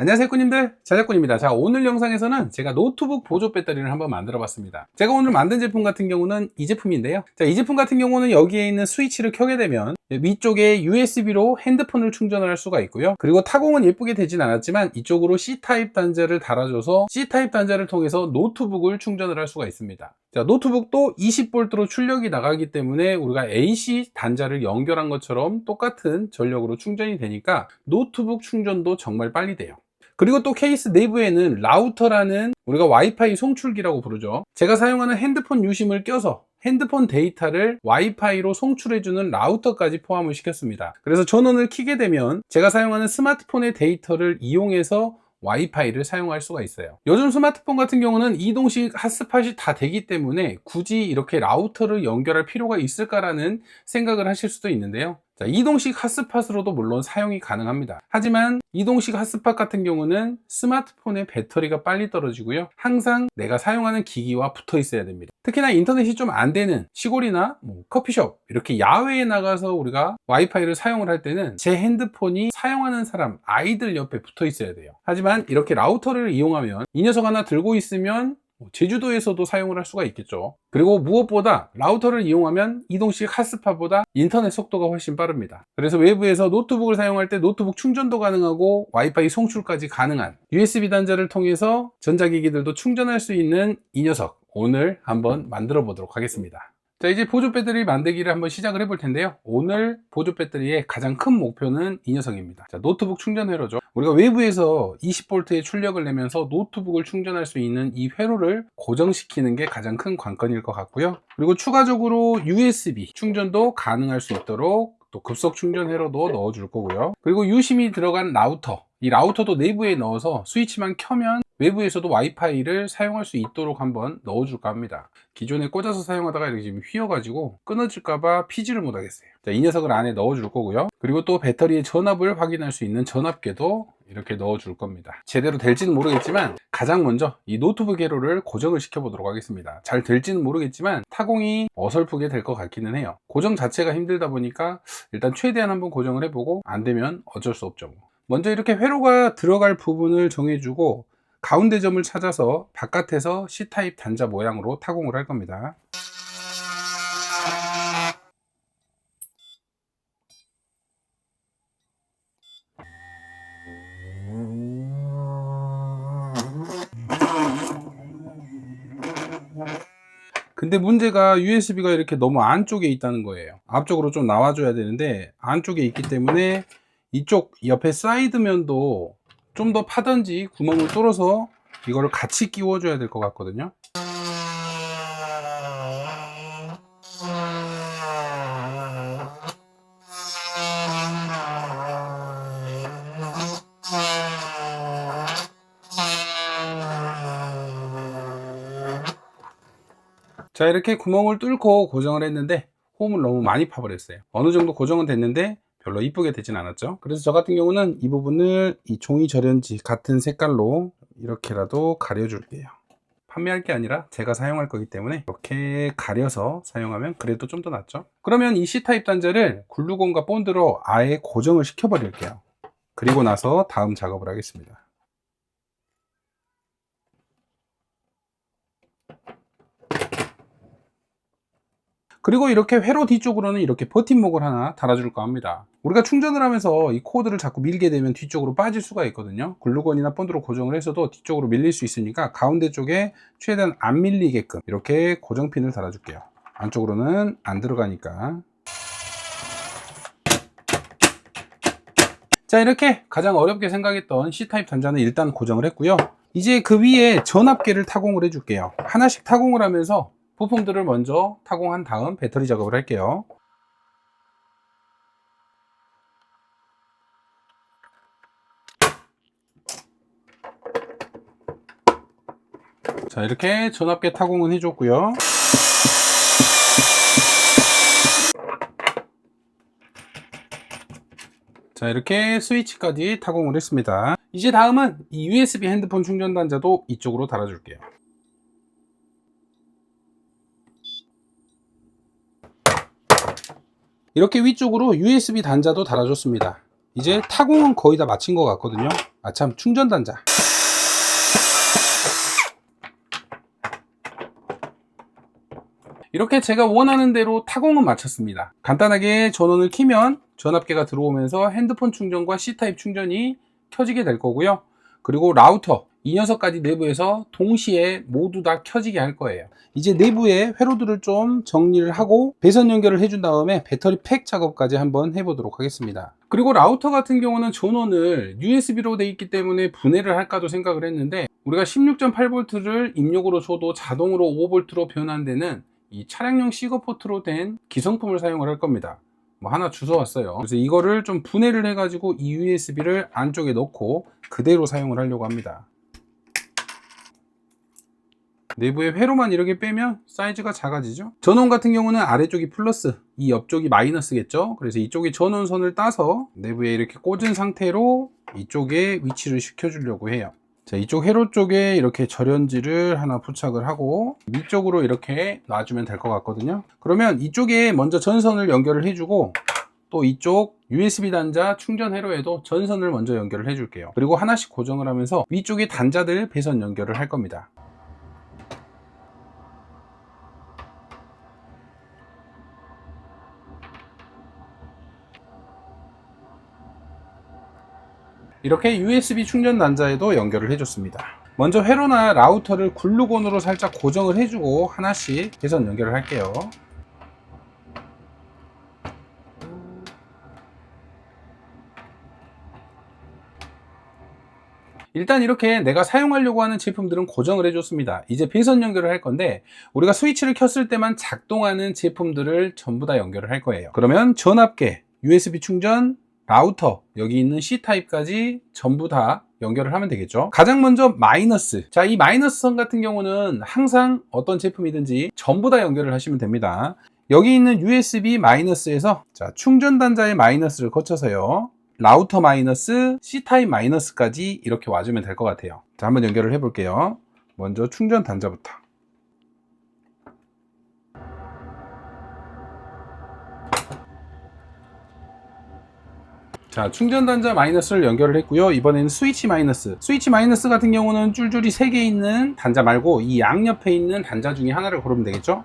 안녕하세요 꾸님들. 자작꾼입니다. 자 오늘 영상에서는 제가 노트북 보조 배터리를 한번 만들어 봤습니다. 제가 오늘 만든 제품 같은 경우는 이 제품인데요. 자이 제품 같은 경우는 여기에 있는 스위치를 켜게 되면 위쪽에 USB로 핸드폰을 충전을 할 수가 있고요. 그리고 타공은 예쁘게 되진 않았지만 이쪽으로 C타입 단자를 달아줘서 C타입 단자를 통해서 노트북을 충전을 할 수가 있습니다. 자 노트북도 20V로 출력이 나가기 때문에 우리가 AC 단자를 연결한 것처럼 똑같은 전력으로 충전이 되니까 노트북 충전도 정말 빨리 돼요 그리고 또 케이스 내부에는 라우터라는 우리가 와이파이 송출기라고 부르죠. 제가 사용하는 핸드폰 유심을 껴서 핸드폰 데이터를 와이파이로 송출해주는 라우터까지 포함을 시켰습니다. 그래서 전원을 켜게 되면 제가 사용하는 스마트폰의 데이터를 이용해서 와이파이를 사용할 수가 있어요. 요즘 스마트폰 같은 경우는 이동식 핫스팟이 다 되기 때문에 굳이 이렇게 라우터를 연결할 필요가 있을까라는 생각을 하실 수도 있는데요. 자, 이동식 핫스팟으로도 물론 사용이 가능합니다. 하지만 이동식 핫스팟 같은 경우는 스마트폰의 배터리가 빨리 떨어지고요. 항상 내가 사용하는 기기와 붙어 있어야 됩니다. 특히나 인터넷이 좀 안 되는 시골이나 뭐 커피숍 이렇게 야외에 나가서 우리가 와이파이를 사용을 할 때는 제 핸드폰이 사용하는 사람 아이들 옆에 붙어 있어야 돼요. 하지만 이렇게 라우터를 이용하면 이 녀석 하나 들고 있으면 뭐 제주도에서도 사용을 할 수가 있겠죠. 그리고 무엇보다 라우터를 이용하면 이동식 핫스팟보다 인터넷 속도가 훨씬 빠릅니다. 그래서 외부에서 노트북을 사용할 때 노트북 충전도 가능하고 와이파이 송출까지 가능한 USB 단자를 통해서 전자기기들도 충전할 수 있는 이 녀석 오늘 한번 만들어 보도록 하겠습니다. 자 이제 보조 배터리 만들기를 한번 시작을 해볼 텐데요. 오늘 보조 배터리의 가장 큰 목표는 이 녀석입니다. 자 노트북 충전 회로죠. 우리가 외부에서 20V의 출력을 내면서 노트북을 충전할 수 있는 이 회로를 고정시키는 게 가장 큰 관건일 것 같고요. 그리고 추가적으로 USB 충전도 가능할 수 있도록 또 급속 충전 회로도 넣어 줄 거고요. 그리고 유심이 들어간 라우터. 이 라우터도 내부에 넣어서 스위치만 켜면 외부에서도 와이파이를 사용할 수 있도록 한번 넣어줄까 합니다. 기존에 꽂아서 사용하다가 이렇게 지금 휘어가지고 끊어질까봐 피지를 못하겠어요. 자, 이 녀석을 안에 넣어줄 거고요. 그리고 또 배터리의 전압을 확인할 수 있는 전압계도 이렇게 넣어줄 겁니다. 제대로 될지는 모르겠지만 가장 먼저 이 노트북 회로를 고정을 시켜보도록 하겠습니다. 잘 될지는 모르겠지만 타공이 어설프게 될 것 같기는 해요. 고정 자체가 힘들다 보니까 일단 최대한 한번 고정을 해보고 안 되면 어쩔 수 없죠. 먼저 이렇게 회로가 들어갈 부분을 정해주고 가운데 점을 찾아서 바깥에서 C타입 단자 모양으로 타공을 할 겁니다. 근데 문제가 USB가 이렇게 너무 안쪽에 있다는 거예요. 앞쪽으로 좀 나와줘야 되는데 안쪽에 있기 때문에 이쪽 옆에 사이드면도 좀 더 파든지 구멍을 뚫어서 이거를 같이 끼워줘야 될 것 같거든요. 자 이렇게 구멍을 뚫고 고정을 했는데 홈을 너무 많이 파버렸어요 어느 정도 고정은 됐는데 별로 이쁘게 되진 않았죠. 그래서 저 같은 경우는 이 부분을 이 종이 절연지 같은 색깔로 이렇게라도 가려 줄게요. 판매할 게 아니라 제가 사용할 거기 때문에 이렇게 가려서 사용하면 그래도 좀 더 낫죠. 그러면 이 C타입 단자를 글루건과 본드로 아예 고정을 시켜 버릴게요. 그리고 나서 다음 작업을 하겠습니다. 그리고 이렇게 회로 뒤쪽으로는 이렇게 버팀목을 하나 달아줄까 합니다. 우리가 충전을 하면서 이 코드를 자꾸 밀게 되면 뒤쪽으로 빠질 수가 있거든요. 글루건이나 본드로 고정을 해서도 뒤쪽으로 밀릴 수 있으니까 가운데 쪽에 최대한 안 밀리게끔 이렇게 고정핀을 달아줄게요. 안쪽으로는 안 들어가니까. 자 이렇게 가장 어렵게 생각했던 C타입 단자는 일단 고정을 했고요. 이제 그 위에 전압계를 타공을 해줄게요. 하나씩 타공을 하면서 부품들을 먼저 타공한 다음 배터리 작업을 할게요. 자 이렇게 전압계 타공은 해줬고요. 자 이렇게 스위치까지 타공을 했습니다. 이제 다음은 이 USB 핸드폰 충전 단자도 이쪽으로 달아줄게요. 이렇게 위쪽으로 USB 단자도 달아줬습니다. 이제 타공은 거의 다 마친 것 같거든요. 아참 충전 단자 이렇게 제가 원하는 대로 타공은 마쳤습니다. 간단하게 전원을 키면 전압계가 들어오면서 핸드폰 충전과 C타입 충전이 켜지게 될 거고요. 그리고 라우터 이 녀석까지 내부에서 동시에 모두 다 켜지게 할 거예요. 이제 내부에 회로들을 좀 정리를 하고 배선 연결을 해준 다음에 배터리 팩 작업까지 한번 해보도록 하겠습니다. 그리고 라우터 같은 경우는 전원을 USB로 돼 있기 때문에 분해를 할까도 생각을 했는데 우리가 16.8V를 입력으로 줘도 자동으로 5V로 변환되는 이 차량용 시거 포트로 된 기성품을 사용을 할 겁니다. 뭐 하나 주워왔어요. 그래서 이거를 좀 분해를 해 가지고 이 USB를 안쪽에 넣고 그대로 사용을 하려고 합니다. 내부에 회로만 이렇게 빼면 사이즈가 작아지죠? 전원 같은 경우는 아래쪽이 플러스 이 옆쪽이 마이너스겠죠? 그래서 이쪽에 전원선을 따서 내부에 이렇게 꽂은 상태로 이쪽에 위치를 시켜 주려고 해요 자 이쪽 회로 쪽에 이렇게 절연지를 하나 부착을 하고 위쪽으로 이렇게 놔주면 될 것 같거든요. 그러면 이쪽에 먼저 전선을 연결을 해주고 또 이쪽 USB 단자 충전 회로에도 전선을 먼저 연결을 해줄게요. 그리고 하나씩 고정을 하면서 위쪽에 단자들 배선 연결을 할 겁니다 이렇게 USB 충전 단자에도 연결을 해줬습니다. 먼저 회로나 라우터를 글루건으로 살짝 고정을 해주고 하나씩 배선 연결을 할게요. 일단 이렇게 내가 사용하려고 하는 제품들은 고정을 해줬습니다. 이제 배선 연결을 할 건데 우리가 스위치를 켰을 때만 작동하는 제품들을 전부 다 연결을 할 거예요. 그러면 전압계, USB 충전, 라우터 여기 있는 C타입까지 전부 다 연결을 하면 되겠죠? 가장 먼저 마이너스. 자 이 마이너스 선 같은 경우는 항상 어떤 제품이든지 전부 다 연결을 하시면 됩니다. 여기 있는 USB 마이너스에서 자 충전 단자의 마이너스를 거쳐서요 라우터 마이너스 C타입 마이너스까지 이렇게 와주면 될 것 같아요. 자 한번 연결을 해 볼게요. 먼저 충전 단자부터 자 충전 단자 마이너스를 연결을 했고요. 이번에는 스위치 마이너스. 스위치 마이너스 같은 경우는 줄줄이 3개 있는 단자 말고 이 양옆에 있는 단자 중에 하나를 고르면 되겠죠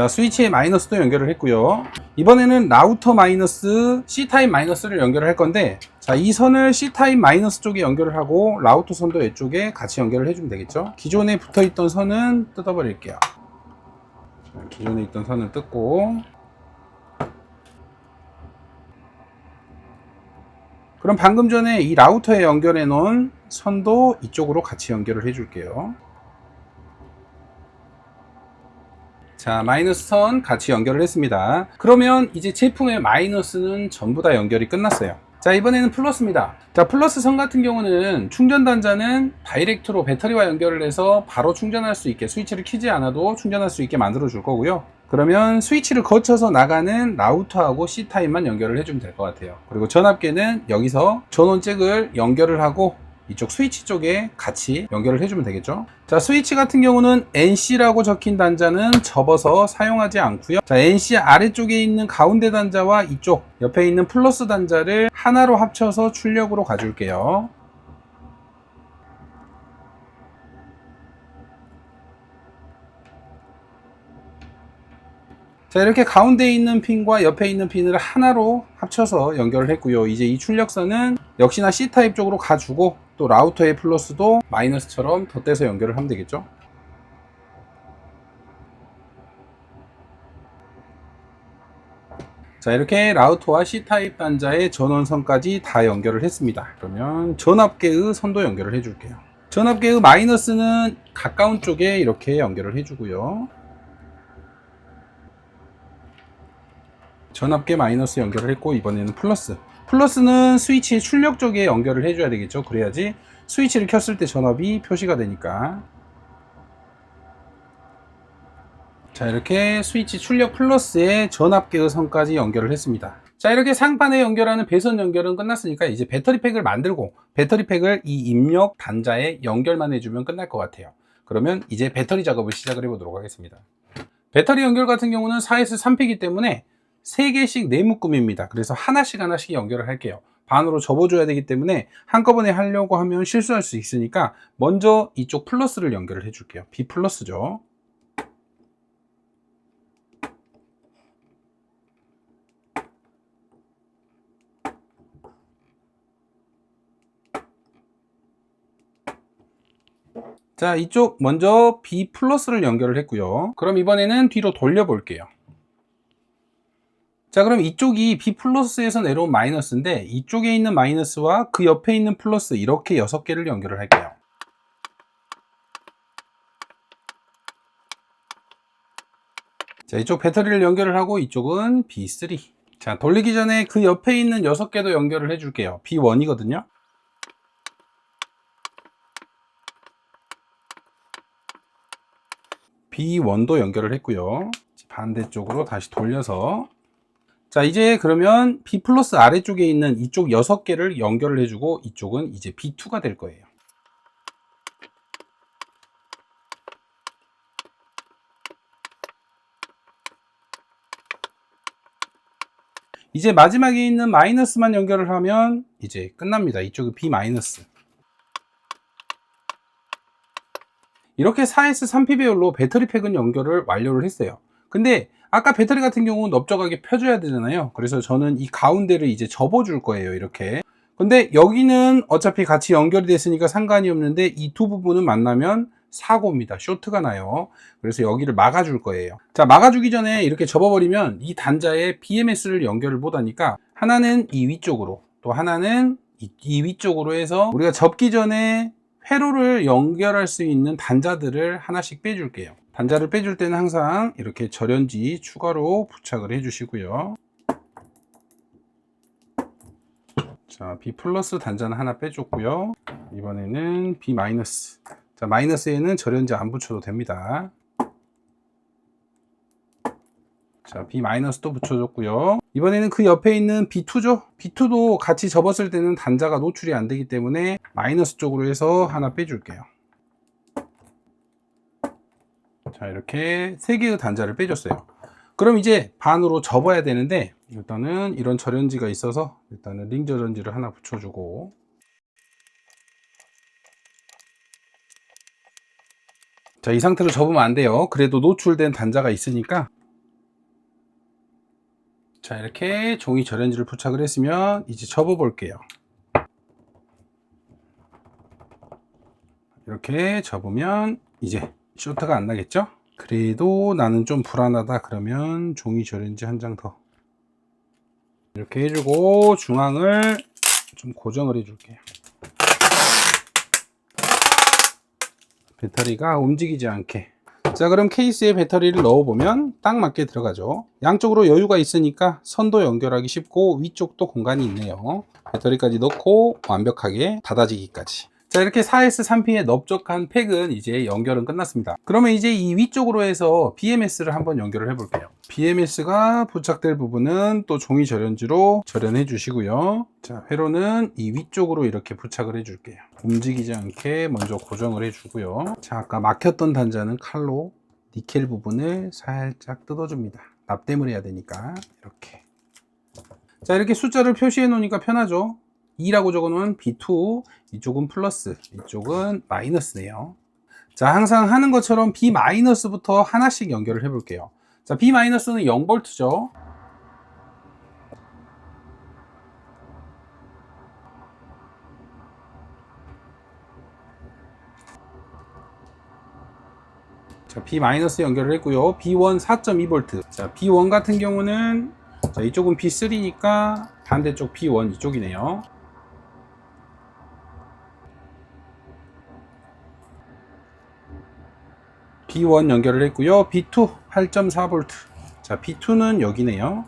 자 스위치에 마이너스도 연결을 했고요. 이번에는 라우터 마이너스 C타입 마이너스를 연결을 할 건데 자 이 선을 C타입 마이너스 쪽에 연결을 하고 라우터 선도 이쪽에 같이 연결을 해주면 되겠죠? 기존에 붙어있던 선은 뜯어버릴게요. 자, 기존에 있던 선을 뜯고. 그럼 방금 전에 이 라우터에 연결해 놓은 선도 이쪽으로 같이 연결을 해 줄게요 자 마이너스 선 같이 연결을 했습니다. 그러면 이제 제품의 마이너스는 전부 다 연결이 끝났어요. 자 이번에는 플러스입니다. 자 플러스 선 같은 경우는 충전 단자는 다이렉트로 배터리와 연결을 해서 바로 충전할 수 있게 스위치를 키지 않아도 충전할 수 있게 만들어 줄 거고요. 그러면 스위치를 거쳐서 나가는 라우터하고 C타입만 연결을 해주면 될 것 같아요. 그리고 전압계는 여기서 전원 잭을 연결을 하고 이쪽 스위치 쪽에 같이 연결을 해주면 되겠죠? 자 스위치 같은 경우는 NC라고 적힌 단자는 접어서 사용하지 않고요. 자 NC 아래쪽에 있는 가운데 단자와 이쪽 옆에 있는 플러스 단자를 하나로 합쳐서 출력으로 가줄게요 자 이렇게 가운데 있는 핀과 옆에 있는 핀을 하나로 합쳐서 연결을 했고요. 이제 이 출력선은 역시나 C타입 쪽으로 가주고 또 라우터의 플러스도 마이너스처럼 덧대서 연결을 하면 되겠죠? 자 이렇게 라우터와 C타입 단자의 전원선까지 다 연결을 했습니다. 그러면 전압계의 선도 연결을 해 줄게요. 전압계의 마이너스는 가까운 쪽에 이렇게 연결을 해 주고요 전압계 마이너스 연결을 했고 이번에는 플러스. 플러스는 스위치 출력 쪽에 연결을 해줘야 되겠죠. 그래야지 스위치를 켰을 때 전압이 표시가 되니까. 자 이렇게 스위치 출력 플러스에 전압계의 선까지 연결을 했습니다. 자 이렇게 상판에 연결하는 배선 연결은 끝났으니까 이제 배터리팩을 만들고 배터리팩을 이 입력 단자에 연결만 해주면 끝날 것 같아요. 그러면 이제 배터리 작업을 시작을 해 보도록 하겠습니다. 배터리 연결 같은 경우는 4S 3P이기 때문에 3개씩 네묶음입니다. 그래서 하나씩 하나씩 연결을 할게요. 반으로 접어줘야 되기 때문에 한꺼번에 하려고 하면 실수할 수 있으니까 먼저 이쪽 플러스를 연결을 해줄게요. B 플러스죠. 자, 이쪽 먼저 B 플러스를 연결을 했고요. 그럼 이번에는 뒤로 돌려 볼게요. 자, 그럼 이쪽이 B 플러스에서 내려온 마이너스인데 이쪽에 있는 마이너스와 그 옆에 있는 플러스 이렇게 6개를 연결을 할게요. 자, 이쪽 배터리를 연결을 하고 이쪽은 B3. 자, 돌리기 전에 그 옆에 있는 6개도 연결을 해 줄게요. B1이거든요. B1도 연결을 했고요. 반대쪽으로 다시 돌려서 자 이제 그러면 B 플러스 아래쪽에 있는 이쪽 6개를 연결을 해주고 이쪽은 이제 B2가 될 거예요. 이제 마지막에 있는 마이너스만 연결을 하면 이제 끝납니다. 이쪽은 B 마이너스. 이렇게 4S 3P 배열로 배터리 팩은 연결을 완료를 했어요. 근데 아까 배터리 같은 경우는 넓적하게 펴줘야 되잖아요. 그래서 저는 이 가운데를 이제 접어줄 거예요. 이렇게. 근데 여기는 어차피 같이 연결이 됐으니까 상관이 없는데 이 두 부분은 만나면 사고입니다. 쇼트가 나요. 그래서 여기를 막아줄 거예요. 자, 막아주기 전에 이렇게 접어버리면 이 단자에 BMS를 연결을 못하니까 하나는 이 위쪽으로 또 하나는 이, 이 위쪽으로 해서 우리가 접기 전에 회로를 연결할 수 있는 단자들을 하나씩 빼줄게요. 단자를 빼줄 때는 항상 이렇게 절연지 추가로 부착을 해주시고요. 자, B 플러스 단자는 하나 빼줬고요. 이번에는 B 마이너스. 자, 마이너스에는 절연지 안 붙여도 됩니다. 자, B 마이너스도 붙여줬고요. 이번에는 그 옆에 있는 B2죠. B2도 같이 접었을 때는 단자가 노출이 안 되기 때문에 마이너스 쪽으로 해서 하나 빼줄게요. 자, 이렇게 세 개의 단자를 빼줬어요. 그럼 이제 반으로 접어야 되는데 일단은 이런 절연지가 있어서 일단은 링 절연지를 하나 붙여주고 자, 이 상태로 접으면 안 돼요. 그래도 노출된 단자가 있으니까 자, 이렇게 종이 절연지를 부착을 했으면 이제 접어 볼게요. 이렇게 접으면 이제 쇼트가 안 나겠죠? 그래도 나는 좀 불안하다 그러면 종이 절연지 한 장 더. 이렇게 해주고 중앙을 좀 고정을 해줄게요. 배터리가 움직이지 않게. 자 그럼 케이스에 배터리를 넣어보면 딱 맞게 들어가죠. 양쪽으로 여유가 있으니까 선도 연결하기 쉽고 위쪽도 공간이 있네요. 배터리까지 넣고 완벽하게 닫아지기까지 자 이렇게 4S 3P의 넓적한 팩은 이제 연결은 끝났습니다. 그러면 이제 이 위쪽으로 해서 BMS를 한번 연결을 해 볼게요. BMS가 부착될 부분은 또 종이 절연지로 절연해 주시고요. 자 회로는 이 위쪽으로 이렇게 부착을 해 줄게요. 움직이지 않게 먼저 고정을 해 주고요. 자 아까 막혔던 단자는 칼로 니켈 부분을 살짝 뜯어 줍니다. 납땜을 해야 되니까 이렇게. 자 이렇게 숫자를 표시해 놓으니까 편하죠 2라고 적어놓으면 B2, 이쪽은 플러스, 이쪽은 마이너스네요. 자, 항상 하는 것처럼 B 마이너스부터 하나씩 연결을 해 볼게요. 자, B 마이너스는 0볼트죠. 자, B 연결을 했고요. B1 4.2V. 자, B1 같은 경우는 자, 이쪽은 B3니까 반대쪽 B1 이쪽이네요. B1 연결을 했고요. B2 8.4V. 자, B2는 여기네요.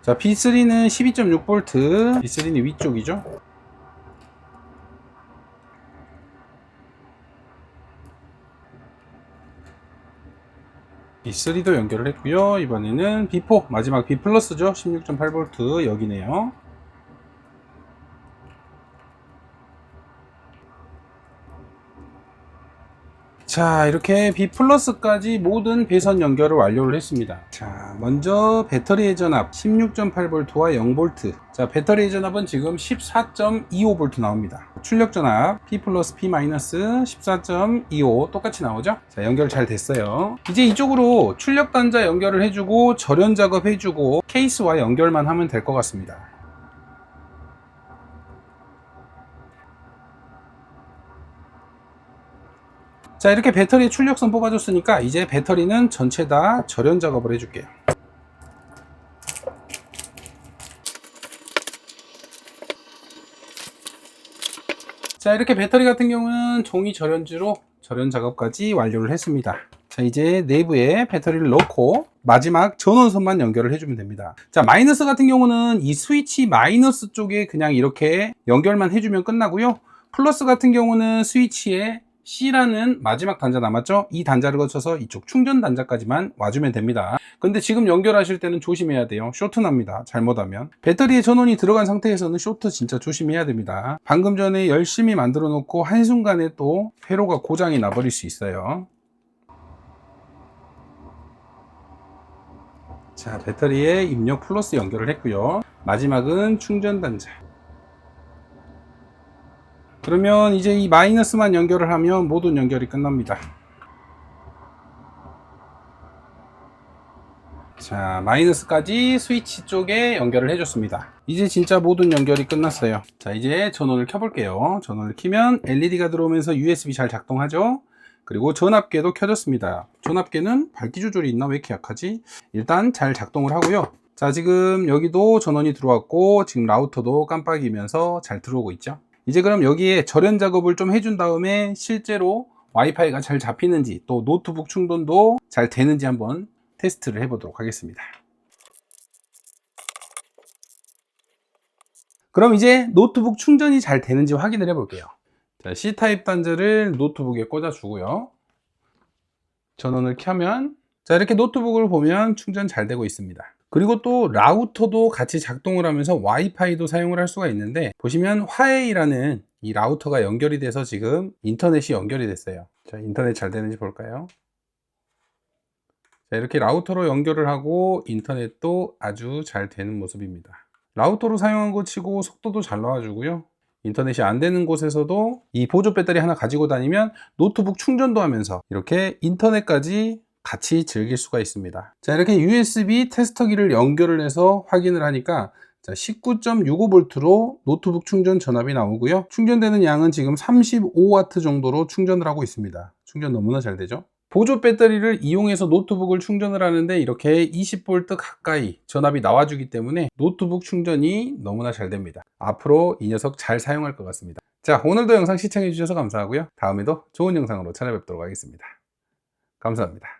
자, B3는 12.6V. B3는 위쪽이죠. B3도 연결을 했고요. 이번에는 B4 마지막 B 플러스죠. 16.8V 여기네요. 자 이렇게 B 플러스까지 모든 배선 연결을 완료를 했습니다. 자 먼저 배터리의 전압 16.8V와 0V 자 배터리의 전압은 지금 14.25V 나옵니다. 출력 전압 P 플러스 P 마이너스 14.25 똑같이 나오죠? 자 연결 잘 됐어요. 이제 이쪽으로 출력 단자 연결을 해주고 절연 작업 해주고 케이스와 연결만 하면 될 것 같습니다 자 이렇게 배터리 출력선 뽑아줬으니까 이제 배터리는 전체 다 절연 작업을 해줄게요. 자 이렇게 배터리 같은 경우는 종이 절연지로 절연 작업까지 완료를 했습니다. 자 이제 내부에 배터리를 넣고 마지막 전원선만 연결을 해주면 됩니다. 자 마이너스 같은 경우는 이 스위치 마이너스 쪽에 그냥 이렇게 연결만 해주면 끝나고요. 플러스 같은 경우는 스위치에 C라는 마지막 단자 남았죠? 이 단자를 거쳐서 이쪽 충전 단자까지만 와주면 됩니다. 근데 지금 연결하실 때는 조심해야 돼요. 쇼트 납니다. 잘못하면. 배터리에 전원이 들어간 상태에서는 쇼트 진짜 조심해야 됩니다. 방금 전에 열심히 만들어 놓고 한순간에 또 회로가 고장이 나버릴 수 있어요. 자, 배터리에 입력 플러스 연결을 했고요. 마지막은 충전 단자. 그러면 이제 이 마이너스만 연결을 하면 모든 연결이 끝납니다. 자, 마이너스까지 스위치 쪽에 연결을 해줬습니다. 이제 진짜 모든 연결이 끝났어요. 자, 이제 전원을 켜볼게요. 전원을 키면 LED가 들어오면서 USB 잘 작동하죠? 그리고 전압계도 켜졌습니다. 전압계는 밝기 조절이 있나? 왜 이렇게 약하지? 일단 잘 작동을 하고요. 자, 지금 여기도 전원이 들어왔고, 지금 라우터도 깜빡이면서 잘 들어오고 있죠? 이제 그럼 여기에 절연 작업을 좀 해준 다음에 실제로 와이파이가 잘 잡히는지 또 노트북 충전도 잘 되는지 한번 테스트를 해보도록 하겠습니다. 그럼 이제 노트북 충전이 잘 되는지 확인을 해볼게요. 자, C타입 단자를 노트북에 꽂아주고요. 전원을 켜면 자 이렇게 노트북을 보면 충전 잘 되고 있습니다. 그리고 또 라우터도 같이 작동을 하면서 와이파이도 사용을 할 수가 있는데 보시면 화웨이라는 이 라우터가 연결이 돼서 지금 인터넷이 연결이 됐어요. 자 인터넷 잘 되는지 볼까요? 자 이렇게 라우터로 연결을 하고 인터넷도 아주 잘 되는 모습입니다. 라우터로 사용한 거 치고 속도도 잘 나와주고요. 인터넷이 안 되는 곳에서도 이 보조 배터리 하나 가지고 다니면 노트북 충전도 하면서 이렇게 인터넷까지 같이 즐길 수가 있습니다. 자, 이렇게 USB 테스터기를 연결을 해서 확인을 하니까 19.65V로 노트북 충전 전압이 나오고요. 충전되는 양은 지금 35W 정도로 충전을 하고 있습니다. 충전 너무나 잘 되죠? 보조 배터리를 이용해서 노트북을 충전을 하는데 이렇게 20V 가까이 전압이 나와주기 때문에 노트북 충전이 너무나 잘 됩니다. 앞으로 이 녀석 잘 사용할 것 같습니다. 자, 오늘도 영상 시청해 주셔서 감사하고요. 다음에도 좋은 영상으로 찾아뵙도록 하겠습니다. 감사합니다.